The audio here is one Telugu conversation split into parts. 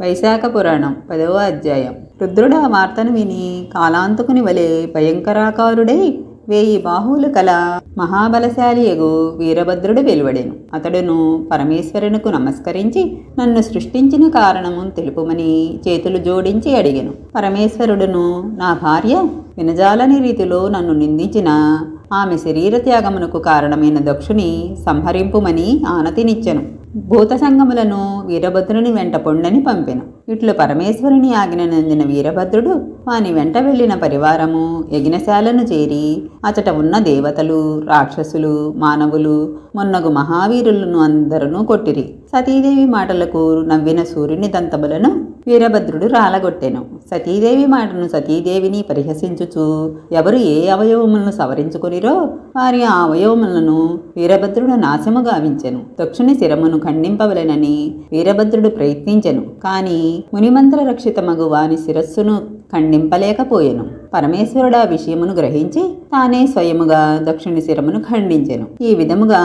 వైశాఖ పురాణం పదవ అధ్యాయం. రుద్రుడు ఆ వార్తను విని కాలాంతకుని వలె భయంకరాకారుడై వేయి బాహువులు కల మహాబలశాలి ఎగు వీరభద్రుడు వెలువడెను. అతడును పరమేశ్వరునికు నమస్కరించి నన్ను సృష్టించిన కారణము తెలుపుమని చేతులు జోడించి అడిగెను. పరమేశ్వరుడును నా భార్య వినజాలని రీతిలో నన్ను నిందించిన ఆమె శరీర త్యాగమునకు కారణమైన దక్షుని సంహరింపుమని ఆనతినిచ్చెను. భూత సంగములను వీరభద్రుని వెంట పొండని పంపెను. ఇట్లు పరమేశ్వరుని ఆజ్ఞనందిన వీరభద్రుడు వాని వెంట వెళ్ళిన పరివారము యజ్ఞశాలను చేరి అచట ఉన్న దేవతలు రాక్షసులు మానవులు మొన్నగు మహావీరులను అందరూ కొట్టిరి. సతీదేవి మాటలకు నవ్విన సూర్యుని దంతములను వీరభద్రుడు రాలగొట్టెను. సతీదేవి మాటను సతీదేవిని పరిహసించుచు ఎవరు ఏ అవయవములను సవరించుకునిరో వారి ఆ అవయవములను వీరభద్రుడు నాశము గావించెను దక్షుని శిరమును ఖండింపవలెనని వీరభద్రుడు ప్రయత్నించెను. కాని మునిమంత్ర రక్షితమగు వాని శిరస్సును ఖండింపలేకపోయెను. పరమేశ్వరుడు ఆ విషయమును గ్రహించి తానే స్వయముగా దక్షుని శిరమును ఖండించెను. ఈ విధముగా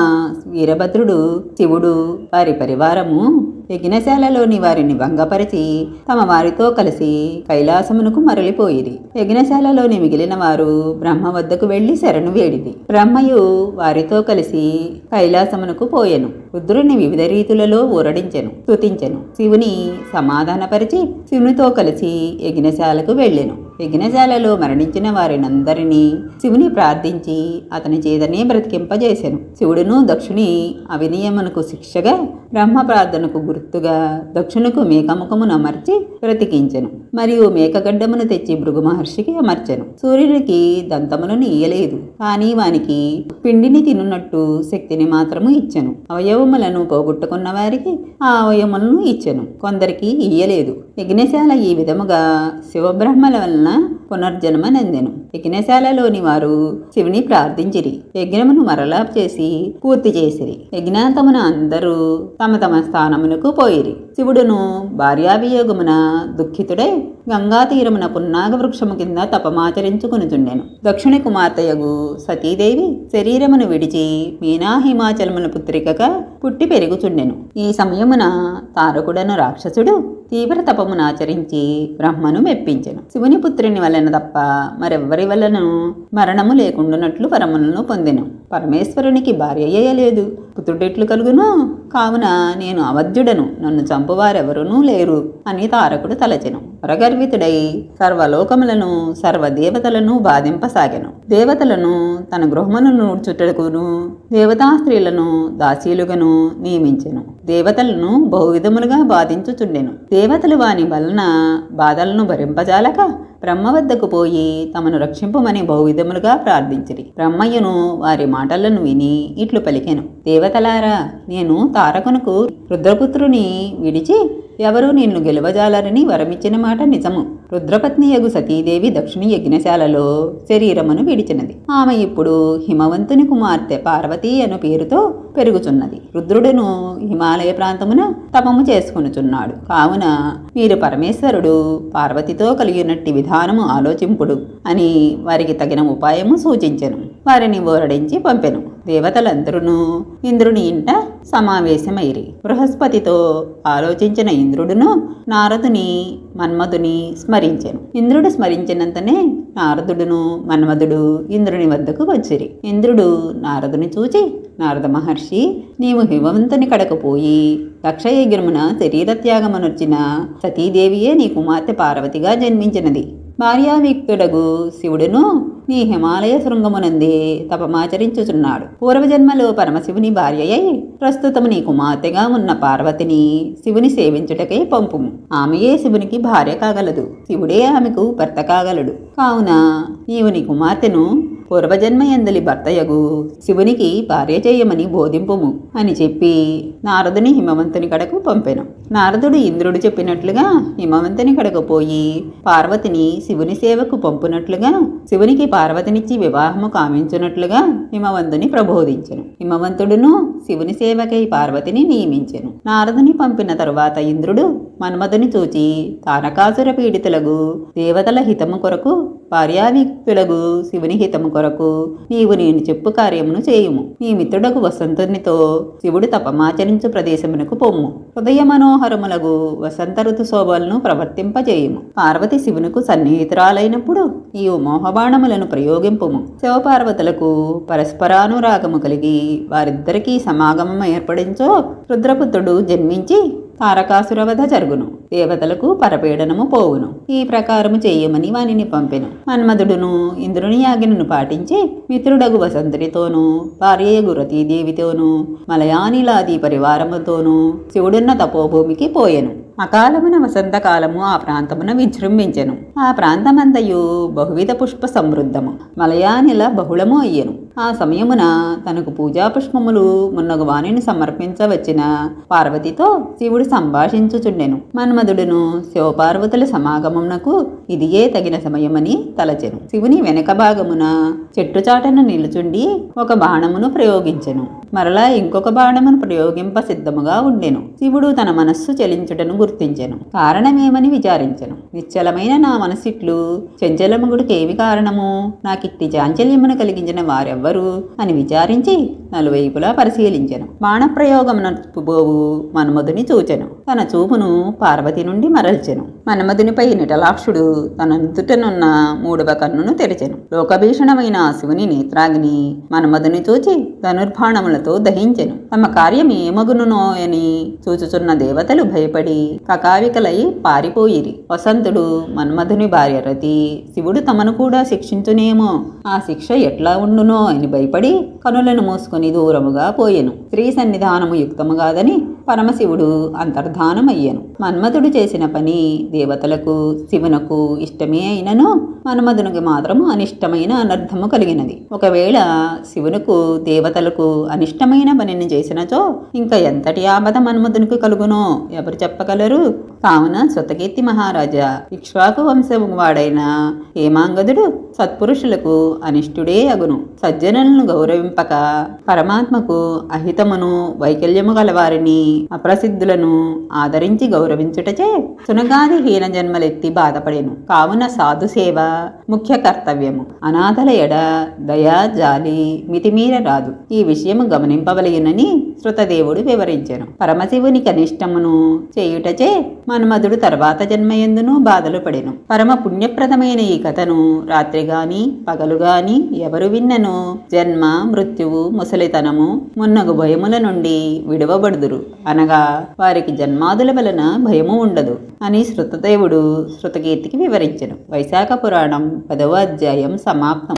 వీరభద్రుడు శివుడు వారి పరివారము యజ్ఞశాలలోని వారిని భంగపరిచి తమ వారితో కలిసి కైలాసమునకు మరలిపోయిరి యజ్ఞశాలలోని మిగిలిన వారు బ్రహ్మ వద్దకు వెళ్ళి శరణు వేడిది. బ్రహ్మయు వారితో కలిసి కైలాసమునకు పోయెను. రుద్రుని వివిధ రీతులలో ఊరడించెను స్తుతించెను. శివుని సమాధానపరిచి శివునితో కలిసి యజ్ఞశాలకు వెళ్ళెను. యజ్ఞశాలలో మరణించిన వారినందరినీ శివుని ప్రార్థించి అతని చేతనే బ్రతికింపజేశాను శివుడును దక్షుని అవినయమునకు శిక్షగా బ్రహ్మ ప్రార్థనకు గుర్తుగా దక్షునకు మేకముఖమును అమర్చి బ్రతికించెను. మరియు మేకగడ్డమును తెచ్చి భృగు మహర్షికి అమర్చెను. సూర్యునికి దంతములను ఇయ్యలేదు కానీ వానికి పిండిని తినున్నట్టు శక్తిని మాత్రము ఇచ్చెను. అవయవములను పోగొట్టుకున్న వారికి ఆ అవయవములను ఇచ్చెను. కొందరికి ఇయ్యలేదు. యజ్ఞశాల ఈ విధముగా శివబ్రహ్మల వలన పునర్జన్మ నందెను. యజ్ఞశాలలోని వారు శివుని ప్రార్థించిరి. యజ్ఞమును మరలా చేసి పూర్తి చేసిరి. యజ్ఞాంతమున అందరూ తమ తమ స్థానమునకు పోయిరి. శివుడును భార్యావియోగమున దుఃఖితుడై గంగా తీరమున పున్నాగ వృక్షము కింద తపమాచరించుకునుచుండెను. దక్షిణ కుమార్తెయగు సతీదేవి శరీరమును విడిచి మీనా హిమాచలమున పుత్రికగా పుట్టి పెరుగుచుండెను. ఈ సమయమున తారకుడను రాక్షసుడు తీవ్ర తపమును ఆచరించి బ్రహ్మను మెప్పించెను. శివుని పుత్రుని వలన తప్ప మరెవ్వరి వలన మరణము లేకుండానట్లు వరములను పొందెను. పరమేశ్వరునికి భార్య లేదు. పుత్రుడెట్లు కలుగును. కావున నేను అవధ్యుడను నన్ను చంపువారెవరునూ లేరు అని తారకుడు తలచెను. పరగర్వితుడై సర్వలోకములను సర్వదేవతలను బాధింపసాగెను. దేవతలను తన గృహమును నూడ్చుటకును దేవతా స్త్రీలను దాసీలుగాను నియమించెను. దేవతలను బహువిధములుగా బాధించుచుండెను. దేవతలు వాని వలన బాధలను భరింపజాలక బ్రహ్మ వద్దకు పోయి తమను రక్షింపమని బహువిధములుగా ప్రార్థించిరి. బ్రహ్మయ్యను వారి మాటలను విని ఇట్లు పలికెను. దేవతలారా నేను తారకునకు రుద్రపుత్రుని విడిచి ఎవరూ నిన్ను గెలవజాలరని వరమిచ్చిన మాట నిజము. రుద్రపత్ని యగు సతీదేవి దక్షిణ యజ్ఞశాలలో శరీరమును విడిచినది. ఆమె ఇప్పుడు హిమవంతుని కుమార్తె పార్వతి అను పేరుతో పెరుగుచున్నది. రుద్రుడును హిమాలయ ప్రాంతమున తపము చేసుకునుచున్నాడు. కావున మీరు పరమేశ్వరుడు పార్వతితో కలిగినట్టి విధానము ఆలోచింపుడు అని వారికి తగిన ఉపాయము సూచించెను. వారిని ఓరడించి పంపెను. దేవతలందరూ ఇంద్రుని ఇంట సమావేశమైరి బృహస్పతితో ఆలోచించిన ఇంద్రుడును నారదుని మన్మధుని స్మరించెను. ఇంద్రుడు స్మరించినంతనే నారదుడును మన్మధుడు ఇంద్రుని వద్దకు వచ్చిరి. ఇంద్రుడు నారదుని చూచి నారద మహర్షి నీవు హిమవంతుని కడకపోయి దక్షయజ్ఞమున శరీరత్యాగమనొచ్చిన సతీదేవియే నీ కుమార్తె పార్వతిగా జన్మించినది. భార్యావిక్తుడగు శివుడును నీ హిమాలయ శృంగమునందే తపమాచరించుచున్నాడు. పూర్వజన్మలో పరమశివుని భార్యయై ప్రస్తుతము నీ కుమార్తెగా ఉన్న పార్వతిని శివుని సేవించుటకై పంపుము. ఆమెయే శివునికి భార్య కాగలదు. శివుడే ఆమెకు భర్త కాగలడు. కావున నీవు నీ కుమార్తెను పూర్వజన్మ ఎందలి భర్తయగు. శివునికి భార్య చేయమని బోధింపుము అని చెప్పి నారదుని హిమవంతుని కడకు పంపెను. నారదుడు ఇంద్రుడు చెప్పినట్లుగా హిమవంతుని కడకు పోయి పార్వతిని శివుని సేవకు పంపునట్లుగా శివునికి పార్వతినిచ్చి వివాహము కామించున్నట్లుగా హిమవంతుని ప్రబోధించెను. హిమవంతుడును శివుని సేవకై పార్వతిని నియమించెను. నారదుని పంపిన తరువాత ఇంద్రుడు మన్మధుని చూచి తానకాసుర పీడితులకు దేవతల హితము కొరకు భార్యావిక్తులకు శివుని హితము కొరకు నీవు నేను చెప్పు కార్యమును చేయుము. నీ మిత్రుడకు వసంతునితో శివుడు తపమాచరించు ప్రదేశమునకు పొమ్ము హృదయ మనోహరములగు వసంత ఋతు శోభలను ప్రవర్తింపజేయుము. పార్వతి శివునకు సన్నిహితురాలైనప్పుడు ఈ మోహబాణములను ప్రయోగింపుము. శివపార్వతులకు పరస్పరానురాగము కలిగి వారిద్దరికీ సమాగమం ఏర్పడించో రుద్రపుత్రుడు జన్మించి తారకాసురవధ జరుగును. దేవతలకు పరపీడనము పోవును. ఈ ప్రకారము చేయమని వానిని పంపెను. మన్మధుడును ఇంద్రుని యాగినను పాటించి మిత్రుడగు వసంతునితోనూ భార్యయగు రతీదేవితోనూ మలయానిలాది పరివారముతోనూ శివుడున్న తపోభూమికి పోయెను. అకాలమున వసంతకాలము ఆ ప్రాంతమున విజృంభించెను. ఆ ప్రాంతమంతయు బహువిధ పుష్ప సమృద్ధము. మలయానిల బహుళము అయ్యెను. ఆ సమయమున తనకు పూజా పుష్పములు మున్నగు వాణిని సమర్పించవచ్చిన పార్వతితో శివుడు సంభాషించుచుండెను. మన్మధుడును శివపార్వతుల సమాగమమునకు ఇదియే తగిన సమయమని తలచెను. శివుని వెనక భాగమున చెట్టు చాటను నిలుచుండి ఒక బాణమును ప్రయోగించెను. మరలా ఇంకొక బాణమును ప్రయోగింప సిద్ధముగా ఉండెను. శివుడు తన మనస్సు చలించుటను గుర్తించెను. కారణమేమని విచారించెను. నిశ్చలమైన నా మనసిట్లు చెంచలముగుడికి ఏమి కారణము? నాకిట్టి చాంచల్యమును కలిగించిన వారెవ్వరు? అని విచారించి నలువైపులా పరిశీలించెను. బాణప్రయోగమునబోవు మన్మధుని చూచెను. తన చూపును పార్వతి నుండి మరల్చెను. మన్మధునిపై నిటలాక్షుడు తనంతుటనున్న మూడవ కన్నును తెరిచెను. లోకభీషణమైన శివుని నేత్రాగ్ని మన్మధుని చూచి ధనుర్బాణములతో దహించెను. తమ కార్యం ఏమగునునో అని చూచుచున్న దేవతలు భయపడి కకావికలై పారిపోయిరి. వసంతుడు మన్మధుని భార్య రతి శివుడు తమను కూడా శిక్షించునేమో. ఆ శిక్ష ఎట్లా ఉండునో అని భయపడి కనులను మూసుకొని దూరముగా పోయెను. స్త్రీ సన్నిధానము యుక్తము కాదని పరమశివుడు అంతర్ధానమయ్యను. మన్మధుడు చేసిన పని దేవతలకు శివునకు ఇష్టమే అయినను మన్మధునికి మాత్రము అనిష్టమైన అనర్థము కలిగినది. ఒకవేళ శివునకు దేవతలకు అనిష్టమైన పనిని చేసినచో ఇంకా ఎంతటి ఆపద మన్మధునికి కలుగునో ఎవరు చెప్పగలరు? కావున స్వతకీర్తి మహారాజా ఇక్ష్వాకు వంశము వాడైన హేమాంగదుడు సత్పురుషులకు అనిష్టుడే అగును. సజ్జనులను గౌరవింపక పరమాత్మకు అహితమును వైకల్యము గలవారిని అప్రసిద్ధులను ఆదరించి గౌరవించుటచే సునగాది హీన జన్మలెత్తి బాధపడెను కావున సాధు సేవ ముఖ్య కర్తవ్యము అనాథల ఎడ దయా జాలి మితిమీర రాదు ఈ విషయము గమనింపవలయునని శృతదేవుడు వివరించెను. పరమశివుని కనిష్టమును చేయుటచే మన్మధుడు తర్వాత జన్మయందును బాధలు పడెను. పరమ పుణ్యప్రదమైన ఈ కథను రాత్రి గాని పగలు గాని ఎవరు విన్నను? జన్మ మృత్యువు ముసలితనము మున్నగు భయముల నుండి విడవబడుదురు. అనగా వారికి జన్మాదుల వలన భయము ఉండదు అని శృతదేవుడు శృతకీర్తికి వివరించెను. వైశాఖ పురాణం పదవ అధ్యాయం సమాప్తం.